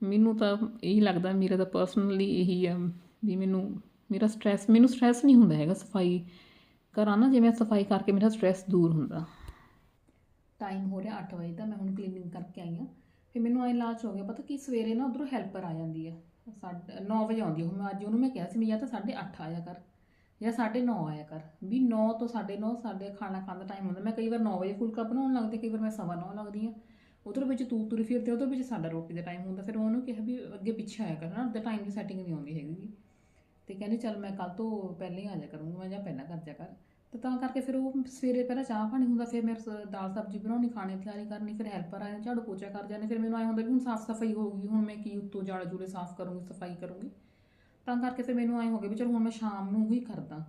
ਮੈਨੂੰ ਤਾਂ ਇਹੀ ਲੱਗਦਾ, ਮੇਰਾ ਤਾਂ ਪਰਸਨਲੀ ਇਹੀ ਆ ਵੀ ਮੈਨੂੰ, ਮੇਰਾ ਸਟ੍ਰੈਸ ਮੈਨੂੰ ਸਟ੍ਰੈਸ ਨਹੀਂ ਹੁੰਦਾ ਹੈਗਾ ਸਫ਼ਾਈ। ਕਰਾਂ ਨਾ ਜਿਵੇਂ ਸਫ਼ਾਈ ਕਰਕੇ ਮੇਰਾ ਸਟ੍ਰੈਸ ਦੂਰ ਹੁੰਦਾ। ਟਾਈਮ ਹੋ ਰਿਹਾ 8 ਵਜੇ ਦਾ, ਮੈਂ ਹੁਣ ਕਲੀਨਿੰਗ ਕਰਕੇ ਆਈ ਹਾਂ। ਫਿਰ ਮੈਨੂੰ ਐਂ ਲਾਲਚ ਹੋ ਗਿਆ, ਪਤਾ ਕਿ ਸਵੇਰੇ ਨਾ ਉਧਰੋਂ ਹੈਲਪਰ ਆ ਜਾਂਦੀ ਹੈ ਸਾਢੇ 9 ਵਜੇ ਆਉਂਦੀ ਉਹ ਮੈਂ ਅੱਜ ਉਹਨੂੰ ਮੈਂ ਕਿਹਾ ਸੀ ਮੈਂ ਜਾਂ ਤਾਂ 8:30 ਆਇਆ ਕਰ, ਜਾਂ 9:30 ਆਇਆ ਕਰ। ਵੀ 9 ਤੋਂ 9:30 ਸਾਡੇ ਖਾਣਾ ਖਾਣ ਦਾ ਟਾਈਮ ਹੁੰਦਾ। ਮੈਂ ਕਈ ਵਾਰ 9 ਵਜੇ ਫੁਲਕਾ ਬਣਾਉਣ ਲੱਗਦੀ, ਕਈ ਵਾਰ ਮੈਂ ਸਵਾ 9 ਲੱਗਦੀ ਆ ਉਧਰ ਵਿੱਚ ਤੂੰ ਤੁਰ ਫਿਰਦੇ ਉਹਦੇ ਵਿੱਚ ਸਾਡਾ ਰੋਟੀ ਦਾ ਟਾਈਮ ਹੁੰਦਾ। ਫਿਰ ਉਹਨੂੰ ਕਿਹਾ ਵੀ ਅੱਗੇ ਪਿੱਛੇ ਆਇਆ ਕਰ, ਨਾ, ਉਹਦੇ ਟਾਈਮ ਦੀ ਸੈਟਿੰਗ ਨਹੀਂ ਆਉਂਦੀ ਹੈਗੀ। ਤੇ ਕਹਿੰਦੀ, ਚੱਲ ਮੈਂ ਕੱਲ ਤੋਂ ਪਹਿਲਾਂ ਹੀ ਆ ਜਾ ਕਰੂੰਗਾ, ਮੈਂ ਜਾਂ ਪਹਿਲਾਂ ਕਰ ਜਾ ਕਰ। ਤੇ ਤਾਂ ਕਰਕੇ ਫਿਰ ਉਹ ਸਵੇਰੇ ਪਹਿਲਾਂ ਚਾਹ ਪਾਣੀ ਹੁੰਦਾ, ਫਿਰ ਮੇਰੇ ਸ- ਦਾਲ ਸਬਜ਼ੀ ਬਣਾਉਣੀ, ਖਾਣੇ ਦੀ ਤਿਆਰੀ ਕਰਨੀ, ਫਿਰ ਹੈਲਪਰ ਆਏ ਝਾੜੂ ਪੋਚਾ ਕਰ ਜਾਂਦੇ, ਫਿਰ ਮੈਨੂੰ ਆਏ ਹੁੰਦਾ ਵੀ ਹੁਣ ਸਾਫ਼ ਸਫ਼ਾਈ ਹੋਊਗੀ ਹੁਣ ਮੈਂ ਕੀ ਉੱਤੋਂ ਜਾਲੇ ਜੂਲੇ ਸਾਫ਼ ਕਰੂੰਗੀ, ਸਫ਼ਾਈ ਕਰੂੰਗੀ। ਤਾਂ ਕਰਕੇ ਫਿਰ ਮੈਨੂੰ ਆਏ ਹੋ ਗਿਆ ਵੀ ਚਲ ਹੁਣ ਮੈਂ ਸ਼ਾਮ ਨੂੰ ਹੀ ਕਰਦਾ।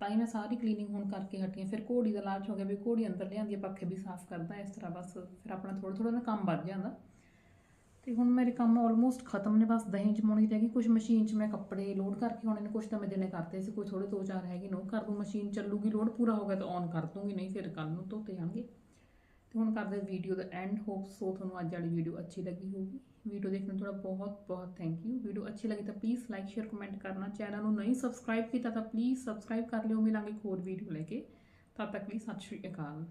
ਤਾਂ ਹੀ ਮੈਂ ਸਾਰੀ ਕਲੀਨਿੰਗ ਹੁਣ ਕਰਕੇ ਹਟੀ ਹਾਂ, ਫਿਰ ਘੋੜੀ ਦਾ ਲਾਲਚ ਹੋ ਗਿਆ ਵੀ ਘੋੜੀ ਅੰਦਰ ਲਿਆਂਦੀ ਆ, ਪੱਖੇ ਵੀ ਸਾਫ਼ ਕਰਦਾ, ਇਸ ਤਰ੍ਹਾਂ ਬਸ, ਫਿਰ ਆਪਣਾ ਥੋੜਾ ਥੋੜਾ ਨਾ ਕੰਮ ਵੱਧ ਜਾਂਦਾ। ਤੇ ਹੁਣ ਮੇਰੇ ਕੰਮ ਆਲਮੋਸਟ ਖਤਮ ਨੇ, ਬਸ ਦਹੀਂ ਜਮਾਉਣੀ ਰਹਿ ਗਈ। ਕੁਝ ਮਸ਼ੀਨ 'ਚ ਮੈਂ ਕੱਪੜੇ ਲੋਡ ਕਰਕੇ ਆਉਣੇ ਨੇ ਕੁਝ ਤਾਂ ਮੈਂ ਦਿਨੇ ਕਰਤੇ ਸੀ, ਕੋਈ ਥੋੜੇ ਦੋ ਚਾਰ ਹੈਗੇ ਨੋ ਕਰ ਦੂੰ। ਮਸ਼ੀਨ ਚੱਲੂਗੀ ਲੋਡ ਪੂਰਾ ਹੋ ਗਿਆ ਤਾਂ ਔਨ ਕਰ ਦੂੰਗੀ, ਨਹੀਂ ਫਿਰ ਕੱਲ ਨੂੰ ਧੋਤੇ ਜਾਣਗੇ। ਤੇ ਹੁਣ ਕਰਦੇ ਵੀਡੀਓ ਦਾ ਐਂਡ ਹੋਪ ਸੋ ਤੁਹਾਨੂੰ ਅੱਜ ਵਾਲੀ ਵੀਡੀਓ ਅੱਛੀ ਲੱਗੀ ਹੋਊਗੀ। ਵੀਡੀਓ ਦੇਖਣ ਨੂੰ ਤੁਹਾਡਾ ਬਹੁਤ ਬਹੁਤ ਥੈਂਕ ਯੂ ਵੀਡੀਓ ਅੱਛੀ ਲੱਗੀ ਤਾਂ ਪਲੀਜ਼ ਲਾਈਕ ਸ਼ੇਅਰ ਕਮੈਂਟ ਕਰਨਾ। ਚੈਨਲ ਨੂੰ ਨਹੀਂ ਸਬਸਕ੍ਰਾਈਬ ਕੀਤਾ ਤਾਂ ਪਲੀਜ਼ ਸਬਸਕ੍ਰਾਈਬ ਕਰ ਲਿਓ। ਮਿਲਾਂਗੇ ਇੱਕ ਹੋਰ ਵੀਡੀਓ ਲੈ ਕੇ। ਤਦ ਤੱਕ ਲਈ ਸਤਿ ਸ਼੍ਰੀ ਅਕਾਲ।